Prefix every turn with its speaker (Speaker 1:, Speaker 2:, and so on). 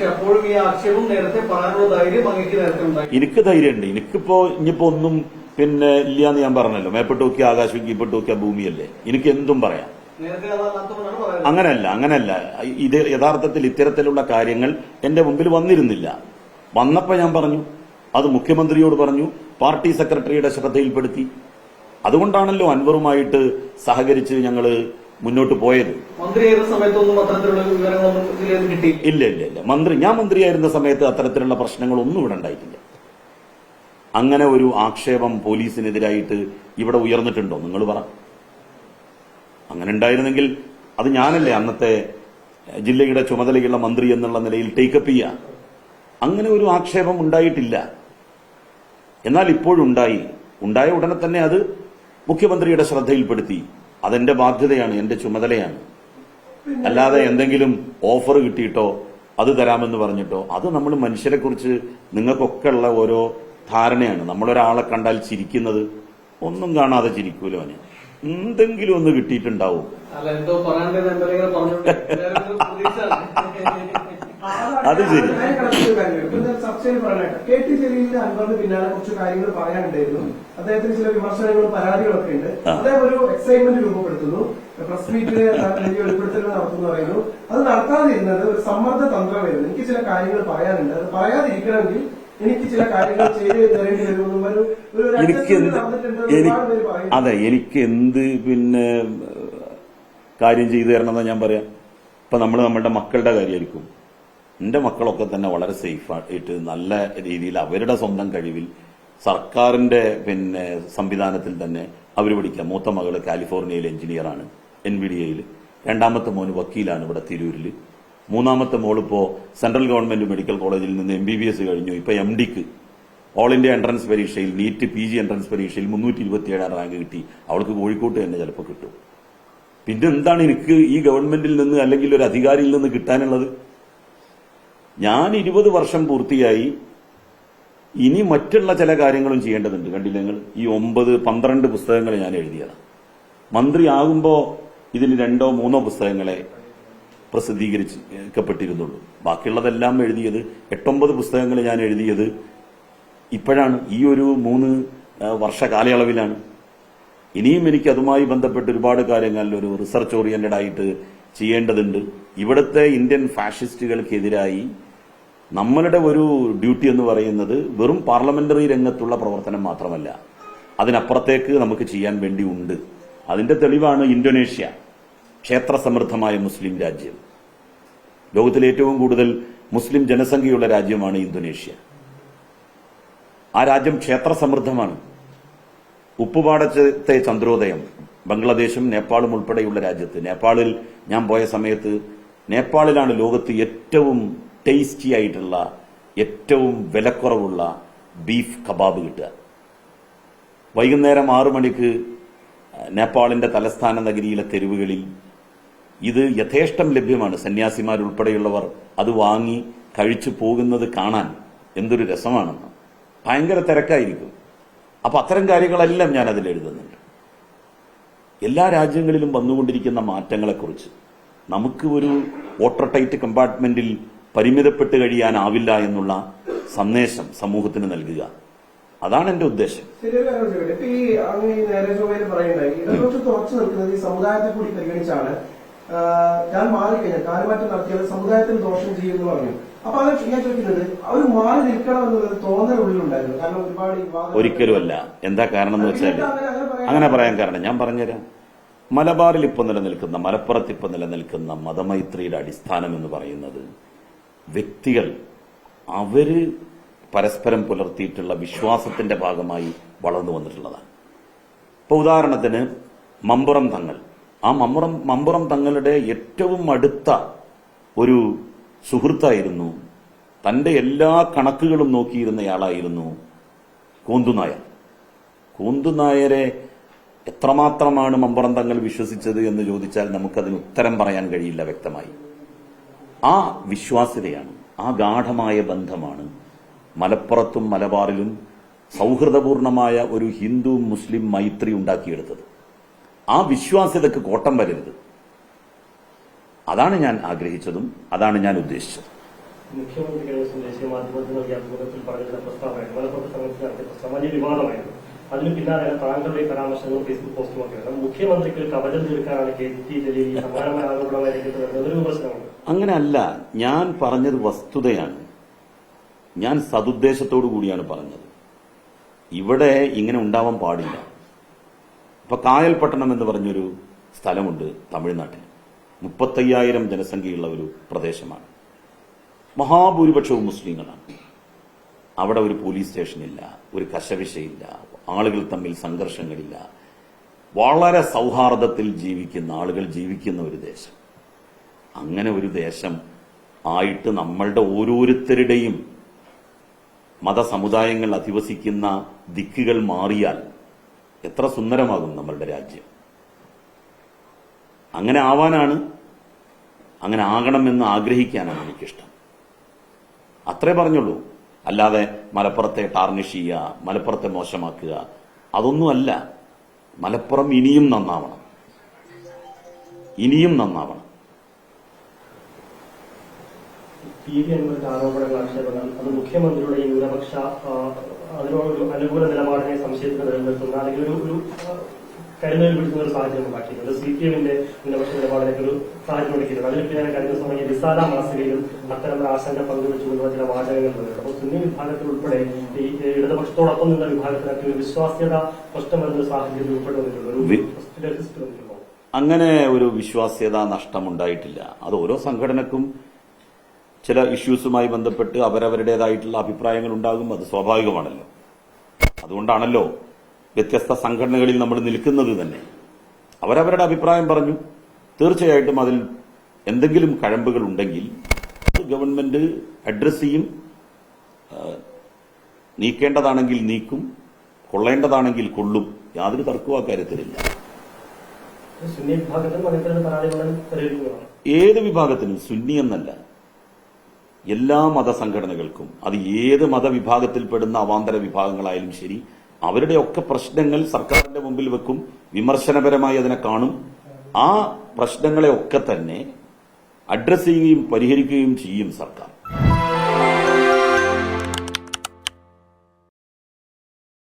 Speaker 1: പക്ഷെ അപ്പോഴും ഈ ആക്ഷേപം നേരത്തെ പറയാനുള്ള ധൈര്യം അങ്ങേക്ക് നേരത്തെ ഉണ്ടായി.
Speaker 2: എനിക്ക് ധൈര്യമുണ്ട്. എനിക്കിപ്പോ ഇനിയിപ്പോ ഒന്നും പിന്നെ ഇല്ല എന്ന് ഞാൻ പറഞ്ഞല്ലോ. മേപ്പെട്ട് നോക്കിയ ആകാശം കീപ്പെട്ട് നോക്കിയ ഭൂമിയല്ലേ? എനിക്ക് എന്തും പറയാം. അങ്ങനല്ല അങ്ങനല്ല. ഇത് യഥാർത്ഥത്തിൽ ഇത്തരത്തിലുള്ള കാര്യങ്ങൾ എന്റെ മുമ്പിൽ വന്നിരുന്നില്ല. വന്നപ്പോ ഞാൻ പറഞ്ഞു അത് മുഖ്യമന്ത്രിയോട് പറഞ്ഞു പാർട്ടി സെക്രട്ടറിയുടെ ശ്രദ്ധയിൽപ്പെടുത്തി. അതുകൊണ്ടാണല്ലോ അൻവറുമായിട്ട് സഹകരിച്ച് ഞങ്ങൾ മുന്നോട്ട് പോയത്. ഇല്ല ഇല്ല ഇല്ല. മന്ത്രി ഞാൻ മന്ത്രിയായിരുന്ന സമയത്ത് അത്തരത്തിലുള്ള പ്രശ്നങ്ങളൊന്നും ഇവിടെ ഉണ്ടായിട്ടില്ല. അങ്ങനെ ഒരു ആക്ഷേപം പോലീസിനെതിരായിട്ട് ഇവിടെ ഉയർന്നിട്ടുണ്ടോ? നിങ്ങൾ പറ. അങ്ങനെ ഉണ്ടായിരുന്നെങ്കിൽ അത് ഞാനല്ലേ അന്നത്തെ ജില്ലയുടെ ചുമതലയുള്ള മന്ത്രി എന്നുള്ള നിലയിൽ ടേക്കപ്പ് ചെയ്യുക അങ്ങനെ ഒരു ആക്ഷേപം ഉണ്ടായിട്ടില്ല. എന്നാൽ ഇപ്പോഴുണ്ടായി. ഉണ്ടായ ഉടനെ തന്നെ അത് മുഖ്യമന്ത്രിയുടെ ശ്രദ്ധയിൽപ്പെടുത്തി. അതെന്റെ ബാധ്യതയാണ് എന്റെ ചുമതലയാണ്. അല്ലാതെ എന്തെങ്കിലും ഓഫർ കിട്ടിയിട്ടോ അത് തരാമെന്ന് പറഞ്ഞിട്ടോ അത് നമ്മൾ മനുഷ്യരെ കുറിച്ച് നിങ്ങൾക്കൊക്കെ ഉള്ള ഓരോ ധാരണയാണ്. നമ്മളൊരാളെ കണ്ടാൽ ചിരിക്കുന്നത് ഒന്നും കാണാതെ ചിരിക്കൂലോ അവന്. എന്തെങ്കിലും ഒന്ന് കിട്ടിയിട്ടുണ്ടാവും
Speaker 1: അല്ല എന്തോ പറയാണ്ടത് എം എൽ എ പറഞ്ഞു എല്ലാവരും പ്രതീക്ഷയാണ്.
Speaker 2: അത് ശരി.
Speaker 3: ചർച്ചയിൽ പറയട്ടെ കെ ടി ജലീലിന്റെ അൻവറിന് പിന്നാലെ കുറച്ച് കാര്യങ്ങൾ പറയാനുണ്ടായിരുന്നു. അദ്ദേഹത്തിന് ചില വിമർശനങ്ങളും പരാതികളൊക്കെ ഉണ്ട്. അദ്ദേഹം ഒരു എക്സൈറ്റ്മെന്റ് രൂപപ്പെടുത്തുന്നു. പ്രസ് മീറ്റിൽ വലിയ വെളിപ്പെടുത്തലുകൾ നടത്തുന്നു പറയുന്നു. അത് നടത്താതിരുന്നത് ഒരു സമ്മർദ്ദ തന്ത്രമായിരുന്നു. എനിക്ക് ചില കാര്യങ്ങൾ പറയാനുണ്ട്. അത് പറയാതിരിക്കണമെങ്കിൽ എനിക്ക് ചില കാര്യങ്ങൾ ചെയ്ത് തരേണ്ടി വരുമെന്നും ഒരു
Speaker 2: എനിക്ക് അതെ എനിക്ക് എന്ത് പിന്നെ കാര്യം ചെയ്തു തരണം എന്നാ ഞാൻ പറയാം. ഇപ്പൊ നമ്മൾ നമ്മളുടെ മക്കളുടെ കാര്യമായിരിക്കും. എന്റെ മക്കളൊക്കെ തന്നെ വളരെ സേഫ് ആയിട്ട് നല്ല രീതിയിൽ അവരുടെ സ്വന്തം കഴിവിൽ സർക്കാരിന്റെ പിന്നെ സംവിധാനത്തിൽ തന്നെ അവർ പഠിക്കാം മൂത്ത മകൾ കാലിഫോർണിയയിൽ എഞ്ചിനീയറാണ് എൻ ബി ഡി എയിൽ രണ്ടാമത്തെ മോന് വക്കീലാണ് ഇവിടെ തിരൂരിൽ മൂന്നാമത്തെ മോളിപ്പോ സെൻട്രൽ ഗവൺമെന്റ് മെഡിക്കൽ കോളേജിൽ നിന്ന് എം ബി ബി എസ് കഴിഞ്ഞു. ഇപ്പൊ എം ഡിക്ക് ഓൾ ഇന്ത്യ എൻട്രൻസ് പരീക്ഷയിൽ നീറ്റ് പി ജി എൻട്രൻസ് പരീക്ഷയിൽ മുന്നൂറ്റി ഇരുപത്തിയേഴാം റാങ്ക് കിട്ടി. അവൾക്ക് കോഴിക്കോട്ട് തന്നെ ചിലപ്പോൾ കിട്ടും. പിന്നെ എന്താണ് എനിക്ക് ഈ ഗവൺമെന്റിൽ നിന്ന് അല്ലെങ്കിൽ ഒരു അധികാരിയിൽ നിന്ന് കിട്ടാനുള്ളത്? ഞാൻ ഇരുപത് വർഷം പൂർത്തിയായി ഇനി മറ്റുള്ള ചില കാര്യങ്ങളും ചെയ്യേണ്ടതുണ്ട്. കണ്ടില്ല നിങ്ങൾ? ഈ ഒമ്പത് പന്ത്രണ്ട് പുസ്തകങ്ങൾ ഞാൻ എഴുതിയതാണ് മന്ത്രിയാകുമ്പോ ഇതിന് രണ്ടോ മൂന്നോ പുസ്തകങ്ങളെ പ്രസിദ്ധീകരിക്കപ്പെട്ടിരുന്നുള്ളൂ. ബാക്കിയുള്ളതെല്ലാം എഴുതിയത് എട്ടൊമ്പത് പുസ്തകങ്ങൾ ഞാൻ എഴുതിയത് ഇപ്പോഴാണ്. ഈ ഒരു മൂന്ന് വർഷ കാലയളവിലാണ്. ഇനിയും എനിക്ക് അതുമായി ബന്ധപ്പെട്ട് ഒരുപാട് കാര്യങ്ങൾ ഒരു റിസർച്ച് ഓറിയന്റഡ് ആയിട്ട് ചെയ്യേണ്ടതുണ്ട്. ഇവിടുത്തെ ഇന്ത്യൻ ഫാഷിസ്റ്റുകൾക്കെതിരായി നമ്മളുടെ ഒരു ഡ്യൂട്ടി എന്ന് പറയുന്നത് വെറും പാർലമെന്ററി രംഗത്തുള്ള പ്രവർത്തനം മാത്രമല്ല. അതിനപ്പുറത്തേക്ക് നമുക്ക് ചെയ്യാൻ വേണ്ടി ഉണ്ട്. അതിന്റെ തെളിവാണ് ഇന്തോനേഷ്യ ക്ഷേത്ര സമൃദ്ധമായ മുസ്ലിം രാജ്യം. ലോകത്തിലെ ഏറ്റവും കൂടുതൽ മുസ്ലിം ജനസംഖ്യയുള്ള രാജ്യമാണ് ഇന്തോനേഷ്യ. ആ രാജ്യം ക്ഷേത്ര സമൃദ്ധമാണ് ഉപ്പുപാടത്തെ ചന്ദ്രോദയം ബംഗ്ലാദേശും നേപ്പാളും ഉൾപ്പെടെയുള്ള രാജ്യത്ത്. നേപ്പാളിൽ ഞാൻ പോയ സമയത്ത് നേപ്പാളിലാണ് ലോകത്ത് ഏറ്റവും ടേസ്റ്റി ആയിട്ടുള്ള ഏറ്റവും വിലക്കുറവുള്ള ബീഫ് കബാബ് കിട്ടുക. വൈകുന്നേരം ആറു മണിക്ക് നേപ്പാളിന്റെ തലസ്ഥാന നഗരിയിലെ തെരുവുകളിൽ ഇത് യഥേഷ്ടം ലഭ്യമാണ്. സന്യാസിമാരുൾപ്പെടെയുള്ളവർ അത് വാങ്ങി കഴിച്ചു പോകുന്നത് കാണാൻ എന്തൊരു രസമാണെന്ന്. ഭയങ്കര തിരക്കായിരിക്കും. അപ്പൊ അത്തരം കാര്യങ്ങളെല്ലാം ഞാൻ അതിൽ എഴുതുന്നുണ്ട്. എല്ലാ രാജ്യങ്ങളിലും വന്നുകൊണ്ടിരിക്കുന്ന മാറ്റങ്ങളെക്കുറിച്ച് നമുക്ക് ഒരു വോട്ടർ ടൈറ്റ് കമ്പാർട്ട്മെന്റിൽ പരിമിതപ്പെട്ട് കഴിയാനാവില്ല എന്നുള്ള സന്ദേശം സമൂഹത്തിന് നൽകുക. അതാണ് എന്റെ ഉദ്ദേശം.
Speaker 3: ഈ അങ്ങ് ഈ നേരെ ചൊവ്വയിൽ പറയുണ്ടായി ഇടതുപക്ഷത്ത് ഉറച്ചു നിൽക്കുന്നത് ഈ സമുദായത്തെ കൂടി പരിഗണിച്ചാണ്. ഞാൻ മാറിക്കഴിഞ്ഞാൽ കാലുമാറ്റം നടത്തിയത് സമുദായത്തിന് ദോഷം ചെയ്യുമെന്ന് പറഞ്ഞു. അപ്പൊ അത് ഞാൻ ചോദിക്കുന്നത് അവർ മാറി നിൽക്കണം എന്നുള്ളത് തോന്നൽ ഉള്ളിലുണ്ടായിരുന്നു. കാരണം ഒരുപാട്
Speaker 2: ഒരിക്കലുമല്ല. എന്താ കാരണം എന്ന് വെച്ചാൽ അങ്ങനെ പറയാൻ കാരണം. ഞാൻ പറഞ്ഞുതരാം. മലബാറിൽ ഇപ്പൊ നിലനിൽക്കുന്ന മലപ്പുറത്ത് ഇപ്പൊ നിലനിൽക്കുന്ന മതമൈത്രിയുടെ അടിസ്ഥാനം എന്ന് പറയുന്നത് വ്യക്തികൾ അവർ പരസ്പരം പുലർത്തിയിട്ടുള്ള വിശ്വാസത്തിന്റെ ഭാഗമായി വളർന്നു വന്നിട്ടുള്ളതാണ്. ഇപ്പൊ ഉദാഹരണത്തിന് മമ്പുറം തങ്ങൾ. ആ മമ്പുറം മമ്പുറം തങ്ങളുടെ ഏറ്റവും അടുത്ത ഒരു സുഹൃത്തായിരുന്നു. തന്റെ എല്ലാ കണക്കുകളും നോക്കിയിരുന്നയാളായിരുന്നു കോന്തുനായർ കൂന്തുനായരെ എത്രമാത്രമാണ് മമ്പുറം തങ്ങൾ വിശ്വസിച്ചത് എന്ന് ചോദിച്ചാൽ നമുക്കതിന് ഉത്തരം പറയാൻ കഴിയില്ല വ്യക്തമായി. ആ വിശ്വാസ്യതയാണ് ആ ഗാഠമായ ബന്ധമാണ്. മലപ്പുറത്തും മലബാറിലും സൗഹൃദപൂർണമായ ഒരു ഹിന്ദു മുസ്ലിം മൈത്രി ഉണ്ടാക്കിയെടുത്തത്. ആ വിശ്വാസ്യതക്ക് കോട്ടം വരരുത്. അതാണ് ഞാൻ ആഗ്രഹിച്ചതും അതാണ് ഞാൻ ഉദ്ദേശിച്ചത്.
Speaker 4: മുഖ്യമന്ത്രി ദേശീയ പിന്നാലെ ഫേസ്ബുക്ക് മുഖ്യമന്ത്രിക്ക് കവചം തീർക്കാനാണ് കെ ടി ജലീൽ ഈ സമാനമായ ആരോപണം രംഗത്ത് ഒരു
Speaker 2: അങ്ങനെയല്ല ഞാൻ പറഞ്ഞത് വസ്തുതയാണ്. ഞാൻ സതുദ്ദേശത്തോടു കൂടിയാണ് പറഞ്ഞത്. ഇവിടെ ഇങ്ങനെ ഉണ്ടാവാൻ പാടില്ല. ഇപ്പൊ കായൽപട്ടണം എന്ന് പറഞ്ഞൊരു സ്ഥലമുണ്ട് തമിഴ്നാട്ടിൽ. മുപ്പത്തയ്യായിരം ജനസംഖ്യയുള്ള ഒരു പ്രദേശമാണ്. മഹാഭൂരിപക്ഷവും മുസ്ലിങ്ങളാണ്. അവിടെ ഒരു പോലീസ് സ്റ്റേഷനില്ല ഒരു കശവിശയില്ല ആളുകൾ തമ്മിൽ സംഘർഷങ്ങളില്ല. വളരെ സൗഹാർദ്ദത്തിൽ ജീവിക്കുന്ന ആളുകൾ ജീവിക്കുന്ന ഒരു ദേശം. അങ്ങനെ ഒരു ദേശം ആയിട്ട് നമ്മളുടെ ഓരോരുത്തരുടെയും മതസമുദായങ്ങൾ അധിവസിക്കുന്ന ദിക്കുകൾ മാറിയാൽ എത്ര സുന്ദരമാകും നമ്മളുടെ രാജ്യം. അങ്ങനെ ആവാനാണ് അങ്ങനെ ആകണമെന്ന് ആഗ്രഹിക്കാനാണ് എനിക്കിഷ്ടം. അത്രേ പറഞ്ഞുള്ളൂ. അല്ലാതെ മലപ്പുറത്തെ ടാർണിഷ് ചെയ്യുക മലപ്പുറത്തെ മോശമാക്കുക അതൊന്നുമല്ല. മലപ്പുറം ഇനിയും നന്നാവണം. ഇനിയും നന്നാവണം.
Speaker 4: പി വി അൻവറിന്റെ ആരോപണങ്ങൾ ആക്ഷേപങ്ങൾ അത് മുഖ്യമന്ത്രിയുടെ ഈ ന്യൂനപക്ഷ അതിനോടൊരു അനുകൂല നിലപാടിനെ സംശയത്തിന് നിലനിർത്തുന്ന അല്ലെങ്കിൽ ഒരു ഒരു കരുതൽ പിടിക്കുന്ന ഒരു സാഹചര്യം ഉണ്ടാക്കിയിട്ടുണ്ട്. സി പി എമ്മിന്റെ ന്യൂനപക്ഷ നിലപാടിലേക്ക് ഒരു സാഹചര്യം ഉണ്ടാക്കിയിട്ടുണ്ട്. അതിന് പിന്നെ കഴിഞ്ഞ സമയം വിസാല മാസികയിലും അത്തരം ആശങ്ക പങ്കുവെച്ചുകൊണ്ടുള്ള ചില വാചകങ്ങൾ വരുന്നുണ്ട് അപ്പോൾ സുന്നി വിഭാഗത്തിൽ ഉൾപ്പെടെ ഈ ഇടതുപക്ഷത്തോടൊപ്പം നിന്ന വിഭാഗത്തിനൊക്കെ ഒരു വിശ്വാസ്യത പ്രശ്നം വരുന്ന സാഹചര്യം ഉൾപ്പെടെ വന്നിട്ടുണ്ട്. ഒരു വന്നിട്ടുണ്ടോ.
Speaker 2: അങ്ങനെ ഒരു വിശ്വാസ്യത നഷ്ടമുണ്ടായിട്ടില്ല. അത് ഓരോ സംഘടനക്കും ചില ഇഷ്യൂസുമായി ബന്ധപ്പെട്ട് അവരവരുടേതായിട്ടുള്ള അഭിപ്രായങ്ങൾ ഉണ്ടാകും അത് സ്വാഭാവികമാണല്ലോ. അതുകൊണ്ടാണല്ലോ വ്യത്യസ്ത സംഘടനകളിൽ നമ്മൾ നിൽക്കുന്നത് തന്നെ. അവരവരുടെ അഭിപ്രായം പറഞ്ഞു. തീർച്ചയായിട്ടും അതിൽ എന്തെങ്കിലും കഴമ്പുകൾ ഉണ്ടെങ്കിൽ അത് ഗവൺമെന്റ് അഡ്രസ് ചെയ്യും. നീക്കേണ്ടതാണെങ്കിൽ നീക്കും കൊള്ളേണ്ടതാണെങ്കിൽ കൊള്ളും. യാതൊരു തർക്കവും
Speaker 4: പരാതികളും പരിഹരിക്കുന്നതാണ്
Speaker 2: ഏത് വിഭാഗത്തിനും? സുന്നി എന്നല്ല. എല്ലാ മതസംഘടനകൾക്കും അത് ഏത് മതവിഭാഗത്തിൽപ്പെടുന്ന അവാന്തര വിഭാഗങ്ങളായാലും ശരി അവരുടെ ഒക്കെ പ്രശ്നങ്ങൾ സർക്കാരിന്റെ മുമ്പിൽ വെക്കും വിമർശനപരമായി അതിനെ കാണും. ആ പ്രശ്നങ്ങളെ ഒക്കെ തന്നെ അഡ്രസ് ചെയ്യുകയും പരിഹരിക്കുകയും ചെയ്യും സർക്കാർ.